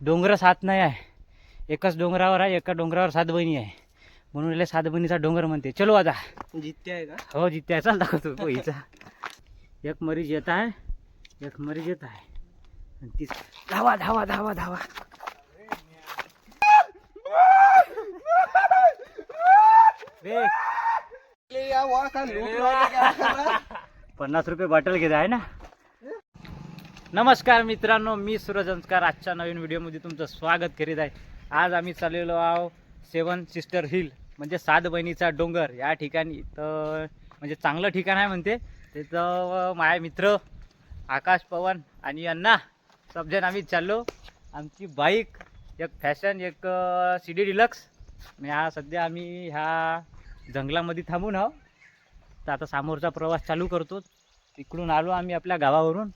डोंगर सात नाही आहे. एकाच डोंगरावर आहे एका डोंगरावर सात बहिणी आहे. म्हणून याला सात बहिणीचा डोंगर म्हणते. चलो आता. जित्या आहे का? हो जित्या. चाल दाखवतो पहिचा एक मरीज येत आहे एक मरीज येत आहे. आणि तीस. धावा धावा धावा धावा. पन्नास रुपये बॉटल घेत आहे ना? नमस्कार मित्रांनो मी सूरज अंस्कार आजच्या नवीन व्हिडिओमध्ये तुमचं स्वागत करीत आहे. आज आम्ही चाललेलो आहो सेवन सिस्टर हिल म्हणजे सात बहिणीचा डोंगर. या ठिकाणी तर म्हणजे चांगलं ठिकाण आहे म्हणते. तिथं माझे मित्र आकाश पवन आणि अण्णा सबजण आम्ही चाललो. आमची बाईक एक फॅशन एक सी डी डिलक्स. ह्या सध्या आम्ही ह्या जंगलामध्ये थांबून आहो तर आता समोरचा प्रवास चालू करतो. तिकडून आलो आम्ही आपल्या गावावरून.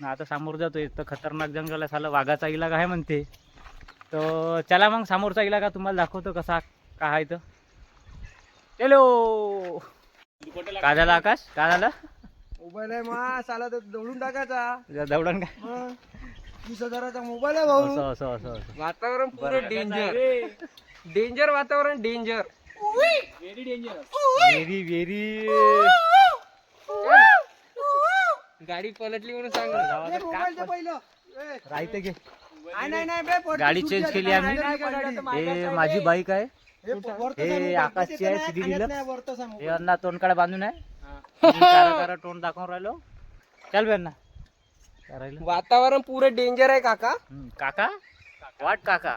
आता समोर जातो तर खतरनाक जंगल आहे साला वाघाचा इलाका आहे म्हणते. तर चला मग समोरचा इलाका तुम्हाला दाखवतो कसा का आहे तर चलो! काय झालं आकाश काय झालं मोबाईल आहे मा साला तर दौडून टाकायचा. दौडण काय मग वीस हजाराचा मोबाईल आहे भाऊ. असं असं असं असं. वातावरण. पुरं डेंजर डेंजर वातावरण डेंजर व्हेरी व्हेरी गाडी पलटली म्हणून सांग राहते घे नाही नाही बे, पडली गाडी चेंज. केली आम्ही. नाही, नाही, गाडी. हे माझी बाईक आहे हे वरतं हे सांगू, आकाशची आहे, खाण्यात CD नाही, deluxe. वरतं सांगू. हे तोंडकडे बांधून आहे. कारा कारा तोंड दाखवून राहिलो. चल बे अण्णा. काय राहिलं? वातावरण पुरं डेंजर आहे काका. हम्म, काका? वाट काका.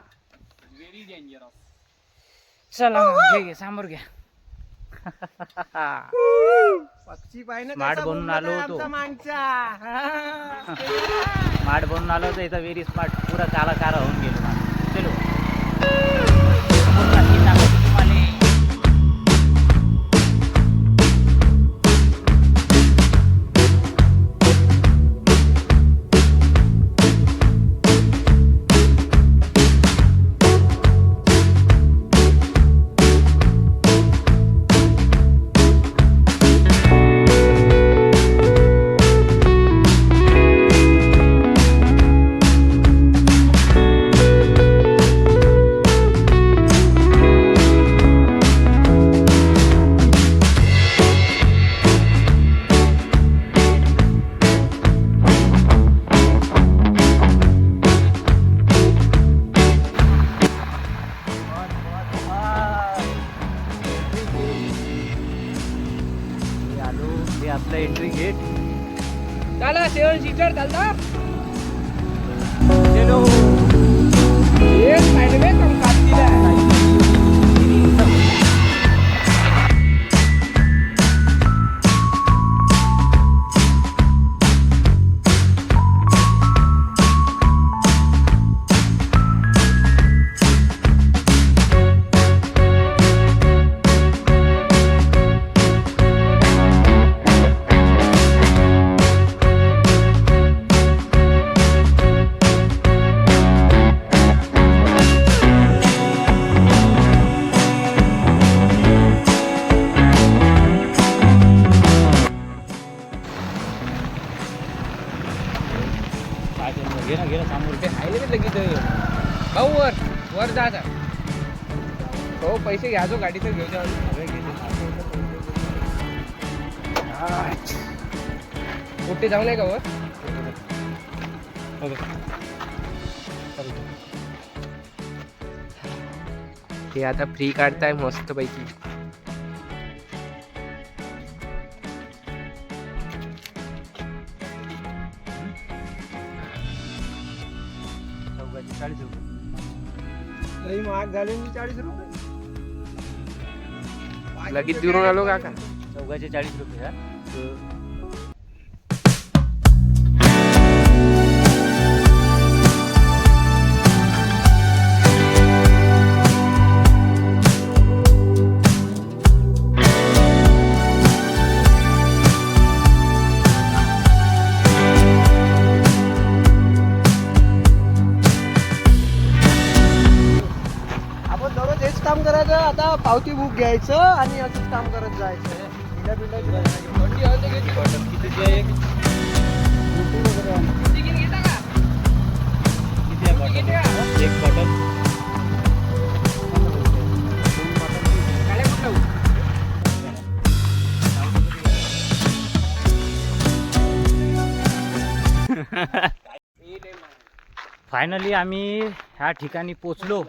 चला घे घे समोर घ्या Smart बनून आलो होतो. स्मार्ट बनून आलो तर इथं व्हेरी स्मार्ट पुरा काला कारा होऊन गेलो हो पैसे घ्या जो गाडी तर घेऊ द्या कुठे जाऊ नये का वर? ते आता फ्री काढताय मस्त पैकी चौघाची चाळीस रुपये. लई महाग झाले मी चाळीस रुपये. लगेच दुरून आलो काका चौघाचे चाळीस रुपये हा. आपण दररोज हेच काम करायचं आता पावती बुक घ्यायचं आणि असंच काम करत जायचं. फायनली आम्ही ह्या ठिकाणी पोचलो.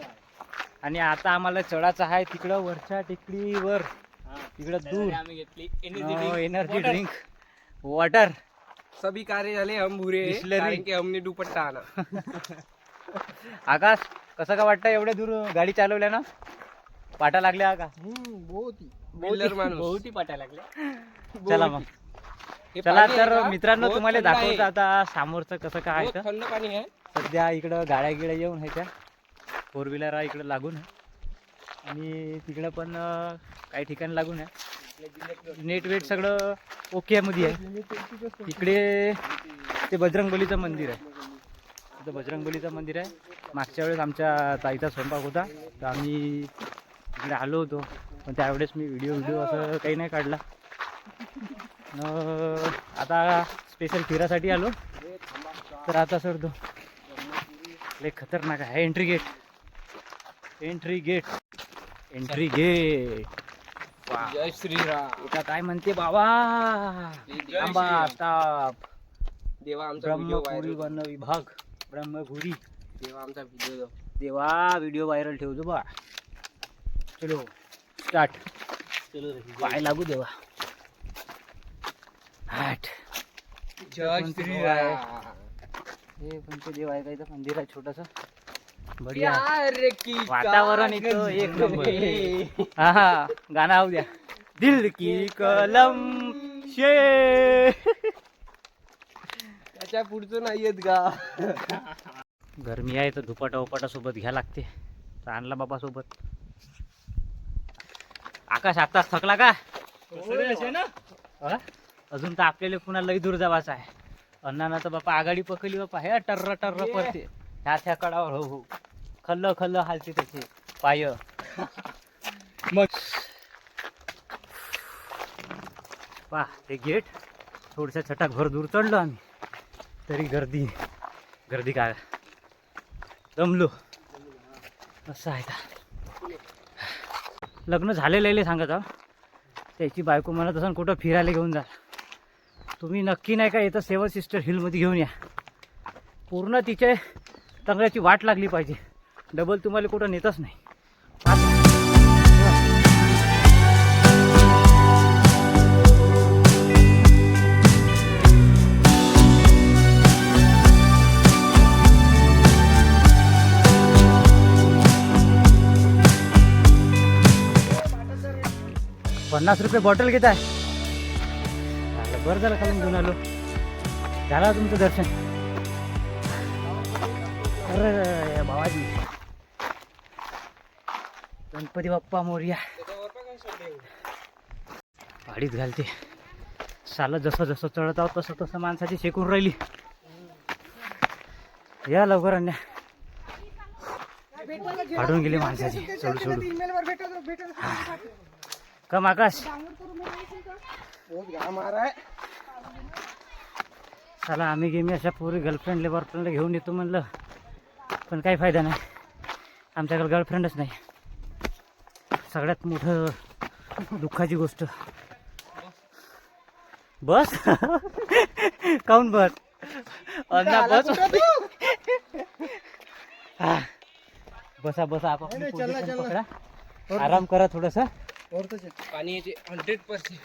आणि आता आम्हाला चढायचं आहे तिकडं वरच्या टेकडीवर. तिकडं दूर. आम्ही घेतली. एनर्जी ड्रिंक वॉटर सभी कार्य झाले हम. कारण की हमने दुपट्टा आला आकाश कसं का वाटतं एवढ्या दूर गाडी चालवल्या ना? पाटा लागल्या का? बहुत पाट्या लागल्या. चला मग. हे चला तर? मित्रांनो तुम्हाला. दाखवतो आता समोरचं कसं काय. थंड पाणी आहे. सध्या इकडं गाड्या गिड्या येऊन ह्याच्या. फोर व्हीलर इकडं लागून. आहे आणि तिकडं पण काही ठिकाणी लागून आहे. नेट वेट सगळं ओके मध्ये आहे. इकडे ते बजरंगबलीचं मंदिर आहे. तिथं बजरंगबलीचं मंदिर आहे. मागच्या वेळेस आमच्या ताईचा स्वयंपाक होता. तर आम्ही इकडे आलो होतो. पण त्यावेळेस मी व्हिडिओ व्हिडिओ असं काही नाही काढला. आता स्पेशल फिरासाठी आलो. तर आता सोडतो. लय खतरनाक आहे. Entry gate entry gate entry gate जय श्रीराम. एका काय म्हणते बाबा? जय आंबा श्रीराम. ताप देवा आमचा व्हिडिओ ब्रह्मपुरी व्हायरल वन विभाग ब्रह्मपुरी. देवा आमचा व्हिडिओ देवा व्हिडिओ व्हायरल ठेवतो बा. चलो स्टार्ट पाय लागू देवा. हाट जय श्रीराम. हे कोणते देव आहे? का इथं मंदिर आहे छोटस? बढिया प्यार की वातावरण इथं एक नंबर. हा हा गाणं आऊ द्या. दिल की कलम शे. त्याच्या पुढचं नाही येत का गरमी आहे तर दुपाटा उपाटा सोबत घ्या लागते. तर आणला बाबा सोबत. आकाश आत्ताच थकला का? अजून तर आपल्याला पुन्हा लई दूर जावाचं आहे. अण्णानं तर बापा आघाडी पकडली बापा. हे टर्र टर्र पडते. ह्या त्या कडावर हो हो. खल्ल खल्ल हालते त्याचे. पाय. मग पा ते गेट. थोडशा छटाक भर दूर चढलो आम्ही. तरी गर्दी गर्दी काय? दमलो. असं आहे का? लग्न झालेलं आहे सांगत त्याची बायको म्हणत असं कुठं फिरायला घेऊन जा. तुम्ही नक्की नाही का इथं सेवन सिस्टर हिलमध्ये घेऊन या. पूर्ण तिचे तंगड्याची वाट लागली पाहिजे. डबल तुम्हाला कुठं नेतच नाही. पन्नास रुपये बॉटल घेत आहे बरं झालं खालून घेऊन आलो. झालं तुमचं दर्शन. अरे भावाजी. गणपती बाप्पा मोर्या. गाडीत घालते. साला जसं जसं चढत आहोत तसं तसं माणसाची शेकून राहिली. या लवकर अन्या. फाडून गेली माणसाची. सोडू सोडू. कम आकाश. चला आम्ही गेमी अशा पूर्वी गर्लफ्रेंडला बॉयफ्रेंडला घेऊन येतो म्हणलं पण काही फायदा नाही. आमच्याकडे गर्लफ्रेंडच नाही. सगळ्यात मोठं दुःखाची गोष्ट. बस? काऊन बस? अन्ना बस. हा. बसा बसा. पकडा. आराम करा थोडंसं. पाणी येते हंड्रेड पर्सेंट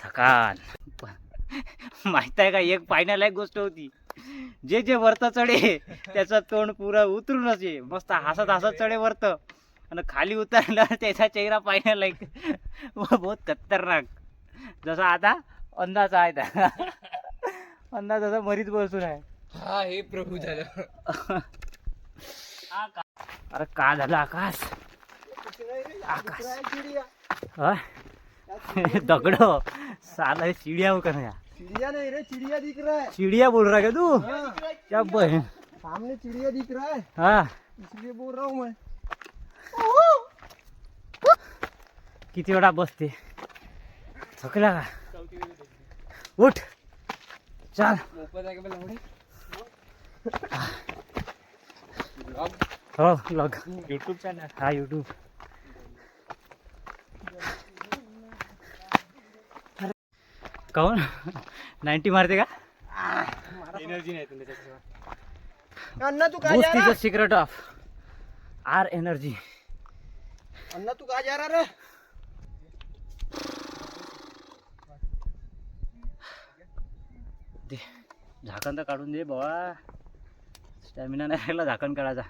थकान. माहीत आहे का एक पाहण्यालायक गोष्ट होती. जे जे वरत चढे त्याचं तोंड पुरं उतरूनच ये. मस्त हसत हसत चढे वरत. आणि खाली उतरलं त्याचा चेहरा पाहण्यालायक बहुत खतरनाक. जसा आता अंदाज आहे त्या अंदाज असा मरीत बसून आहे. हा हे प्रभू झालं. अरे का झालं आकाश? आकाश? दगड. साला चिडिया हो का नाही चिड़िया नहीं रे चिड़िया दिख रहा है। चिडिया बोल रहा है क्या तू? हाँ, क्या बहन सामने चिड़िया दिख रहा है। हा। इसलिए बोल रहा हूँ मैं। किती वेळा बसते? थकला का? उठ। चाल? हो लग। युट्यूब चॅनल हा युट्यूब काऊन? नाईन्टी मारते का? एनर्जी नाही अण्णा तू काय जा रहा? The secret of our energy अण्णा तू काय जा रहा रे? दे झाकण तर काढून दे बाबा. स्टॅमिना नाही राहिला झाकण काढायचा.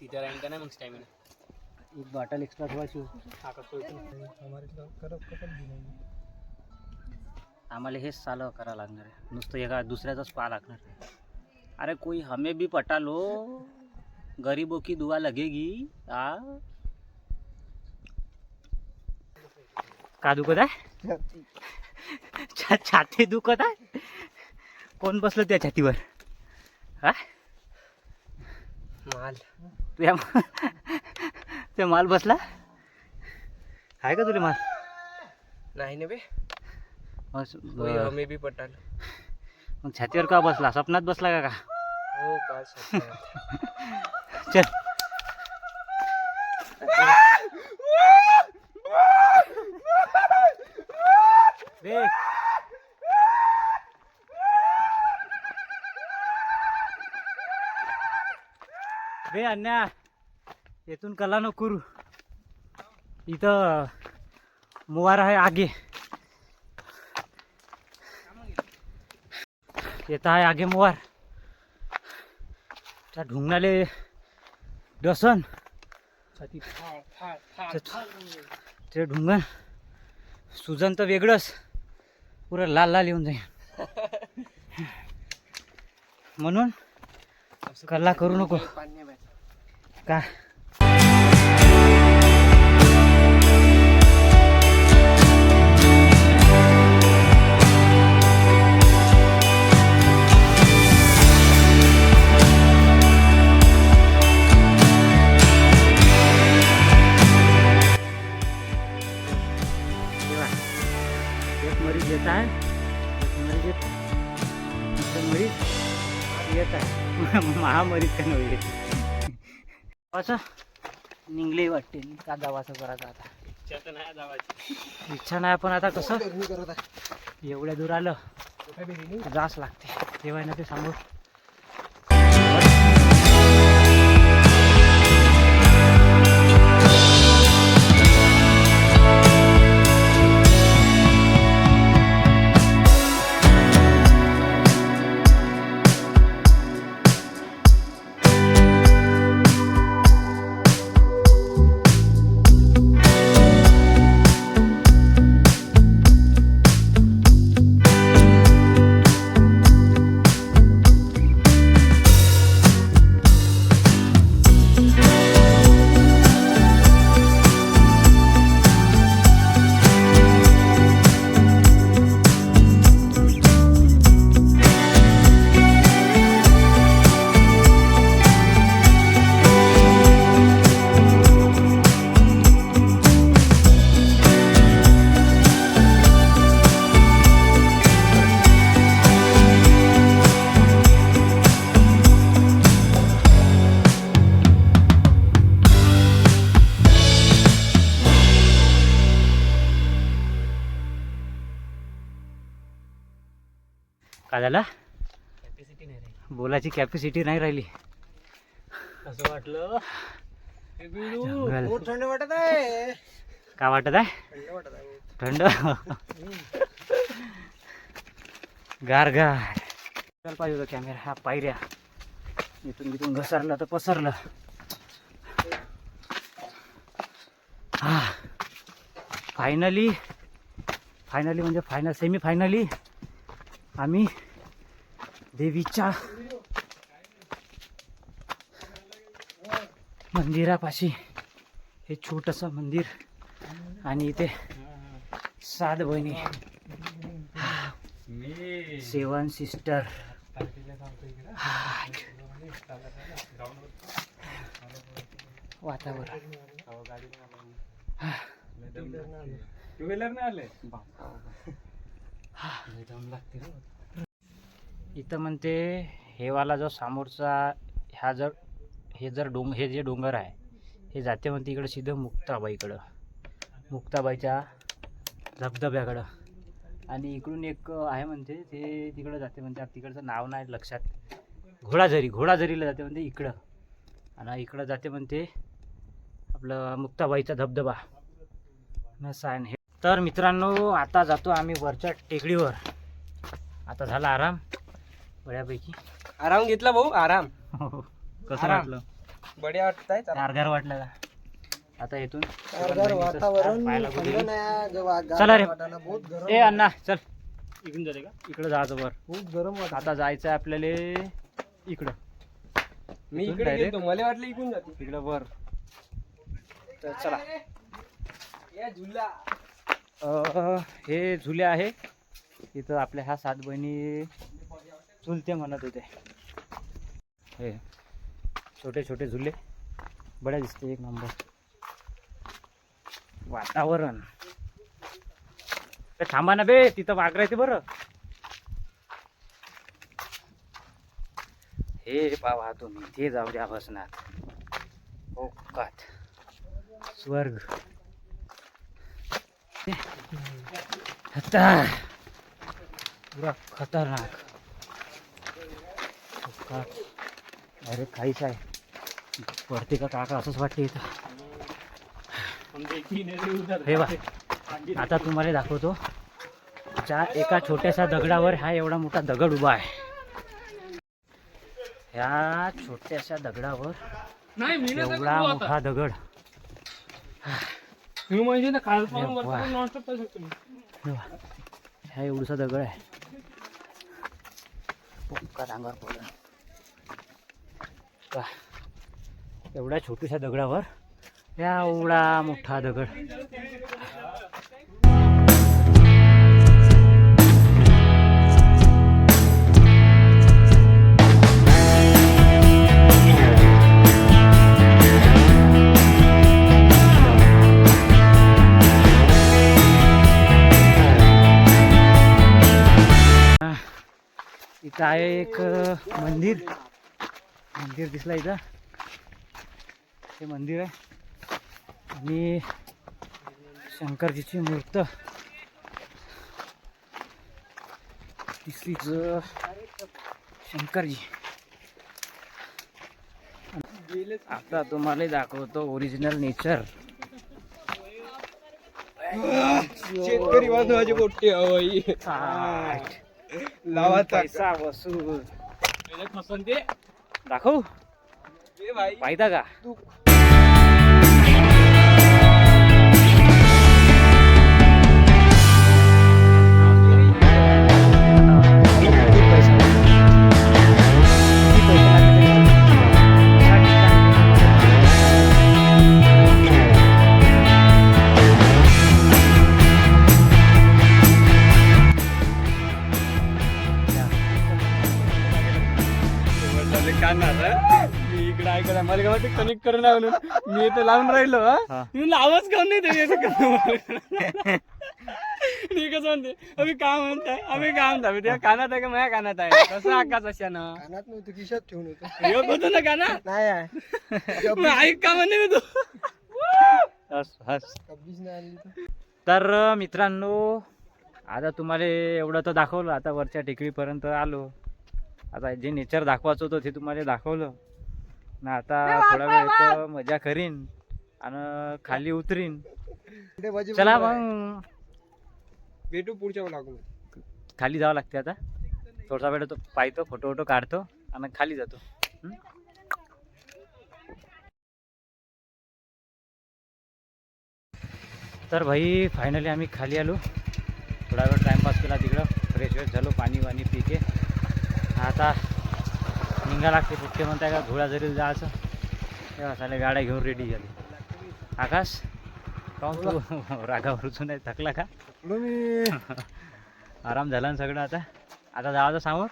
तिथे राहील का नाही मग स्टॅमिना एक बॉटल एक्स्ट्रा ठेवायची आम्हाला हेच चालू करावं लागणार आहे. नुसतं एका दुसऱ्याचाच पाहा लागणार आहे. अरे कोई हमें भी पटा लो गरीबों की दुआ लगेगी. आ. का दुखत आहे? छा छाती दुखत आहे? कोण बसलं त्या छातीवर? हा? माल. तुझ्या ते माल बसला? आहे का तुला माल? नाही ना बे. होय, हमें बी पटाल. मग छातीवर का बसला? स्वप्नात बसला का का? हो स्वप्नात. चल. बे. बे अन्या. येथून कला नको करू इथं मुवार आहे आगे. येत आहे आगे मुवार. त्या ढुंगणाले डसन. ते- ढुंगण सुजन तर वेगळंच. पुरं लाल लाल येऊन जाईल म्हणून असं कल्ला करू नको. का? येत आहे मरीज येत आहे. दुसरं मरीज येत आहे. महामरीज का नव्हे? असं निघले वाटते. का दावाचं करायचं आता इच्छा नाही जावायची इच्छा नाही पण आता कसं? गरमी करत आहे. एवढ्या दूर आलं? जास लागते. तेव्हा ना ते सांगू. काय झालं कॅपॅसिटी नाही राहिली. बोलायची कॅपॅसिटी नाही राहिली. असं वाटलं? हे. जंगल. थंड वाटत आहे. काय वाटत आहे? थंड वाटत आहे. बहुत. थंड? गार गार. चल पाहिजे होता कॅमेरा हा पायऱ्या. इथून इथून घसरलं तर पसरलं. हा. फायनली फायनली म्हणजे फायनल सेमी फायनली आम्ही देवीच्या मंदिरापाशी हे छोटंसं मंदिर आणि इथे सात बहिणी. Seven sister. वातावरण. टू व्हीलर नाही आले? इथं म्हणते हेवाला जो समोरचा ह्या जर हे जर डोंग हे जे डोंगर आहे हे जाते म्हणते इकडं सिधं मुक्ताबाईकडं. मुक्ताबाईच्या धबधब्याकडं. आणि इकडून एक आहे म्हणते ते तिकडं जाते म्हणते आता तिकडचं नाव नाही लक्षात. घोडाझरी घोडाझरीला जाते म्हणते इकडं. आणि इकडं जाते म्हणते आपलं मुक्ताबाईचा धबधबा. न आहे हे तर मित्रांनो आता जातो आम्ही वरच्या टेकडीवर. आता झाला आराम बऱ्यापैकी. आराम घेतला भाऊ आराम. कसं आराम. वाटलं? बढिया वाटत आहे गारगार वाटलं का? आता इथून पाहायला कुठे चला रे. ए अण्णा चल. इकडून जाते का? इकडं जायचं वर. खूप गरम वाटत आता जायचं आहे आपल्याला इकडं. मी इकडे direct? गेलो मला वाटलं इकडून जाते. इकडं वर. तर चला. या झुला हे झुले आहे. इथं आपल्या ह्या सात बहिणी चुलते म्हणत होते. हे छोटे छोटे झुले. बड्या दिसते एक नंबर वातावरण. थांबा ना बे तिथं वाघ राहते बरं. हे पावा तुम्ही ते जाऊ द्या बसणार ओकात. स्वर्ग. आता पुरा खतरनाक अरे काहीच आहे पडते का काका असंच वाटते इथं. हे बा आता तुम्हाला दाखवतो. ज्या एका छोट्याशा दगडावर हा एवढा मोठा दगड उभा आहे. ह्या छोट्याशा दगडावर एवढा मोठा दगड. मी म्हणजे ना काल अरे वा. नॉनस्टॉप पाहू शकतो मी हे बघा, हा एवढूसा दगड आहे पोक्का डांगर पडला का इथं आहे एक मंदिर. मंदिर दिसलं इथं. हे मंदिर आहे. आणि शंकरजीची मूर्त. दिसलीच शंकरजी. आता तुम्हाला दाखवतो ओरिजिनल नेचर शेतकरी बांधवाची पोट्टी हवाई लावाचा पैसा वसूल. दाखवू? पाहिता का? कनेक्ट करणार म्हणून मी इथं लावून राहिलो. मी आवाज काऊन नाही ते? मी कसं म्हणते आम्ही काय म्हणताय? आम्ही काय म्हणतो त्या कानात आहे का माझ्या कानात आहे? कसं आकाश अशानं कानात नव्हतं खिशात ठेवून होतं. ना कानात नाही ऐक का म्हणते मी तू? हस हस. तर. मित्रांनो आता तुम्हाला एवढं तर दाखवलं आता वरच्या टेकडीपर्यंत आलो. आता जे नेचर दाखवायचं होतं ते तुम्हाला दाखवलं. ना आता थोडा वेळ इथं मजा करीन आणि खाली उतरीन. चला. मग. भेटू पुढच्या लागून खाली जावं लागते आता. थोडासा वेळ तो पाहतो फोटो वोटो काढतो आणि खाली जातो? तर भाई फायनली आम्ही खाली आलो. थोडा वेळ टाईमपास केला तिकडं. फ्रेश वेश झालो पाणी वाणी पिके. आता निघा लागते पुढचे म्हणताय का धुळा जरी जायचं तेव्हा साल्या गाड्या घेऊन रेडी झाली. आकाश काहून तू रागावरचून नाही थकला का? मी आराम झाला ना सगळं आता? आता जायचं समोर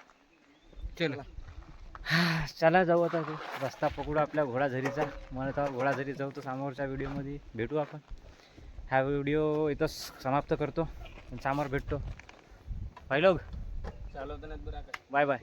चला. चला जाऊ आता ते. रस्ता पकडू आपल्या घोडाझरीचा. म्हणत आहोत घोडाझरी जाऊ तर समोरच्या व्हिडिओमध्ये भेटू आपण. हा व्हिडिओ इथंच समाप्त करतो. समोर भेटतो. चालवताना बरं बाय बाय